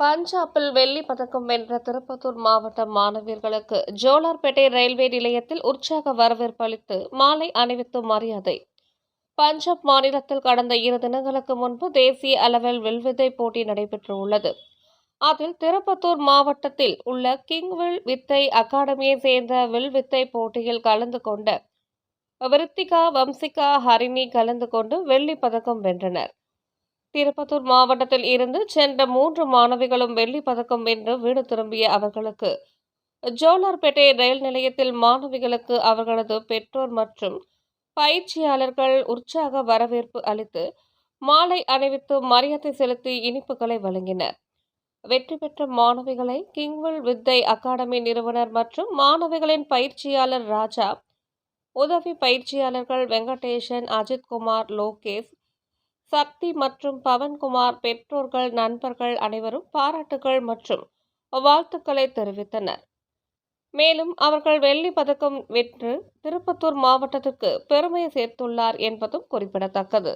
பஞ்சாபில் வெள்ளி பதக்கம் வென்ற திருப்பத்தூர் மாவட்ட மாணவியர்களுக்கு ஜோலார்பேட்டை ரயில்வே நிலையத்தில் உற்சாக வரவேற்பு அளித்து மாலை அணிவித்து மரியாதை. பஞ்சாப் மாநிலத்தில் கடந்த இரு தினங்களுக்கு முன்பு தேசிய அளவில் வில்வித்தை போட்டி நடைபெற்றுள்ளது. அதில் திருப்பத்தூர் மாவட்டத்தில் உள்ள கிங்வில் வித்தை அகாடமியை சேர்ந்த வில்வித்தை போட்டியில் கலந்து கொண்ட விருத்திகா வம்சிகா ஹரிணி கலந்து கொண்டு வெள்ளி பதக்கம் வென்றனர். திருப்பத்தூர் மாவட்டத்தில் இருந்து சென்ற மூன்று மாணவிகளும் வெள்ளி பதக்கம் வென்று வீடு திரும்பிய அவர்களுக்கு. ஜோலார்பேட்டை ரயில் நிலையத்தில் மாணவிகளுக்கு அவர்களது பெற்றோர் மற்றும் பயிற்சியாளர்கள் உற்சாக வரவேற்பு அளித்து மாலை அணிவித்து மரியாதை செலுத்தி இனிப்புகளை வழங்கினர். வெற்றி பெற்ற மாணவிகளை கிங்வில் வித்தை அகாடமி நிறுவனர் மற்றும் மாணவிகளின் பயிற்சியாளர் ராஜா உதவி பயிற்சியாளர்கள் வெங்கடேஷன் அஜித்குமார் லோகேஷ் சக்தி மற்றும் பவன்குமார் பெற்றோர்கள் நண்பர்கள் அனைவரும் பாராட்டுகள் மற்றும் வாழ்த்துக்களை தெரிவித்தனர். மேலும் அவர்கள் வெள்ளி பதக்கம் வென்று திருப்பத்தூர் மாவட்டத்திற்கு பெருமையை சேர்த்துள்ளார் என்பதும் குறிப்பிடத்தக்கது.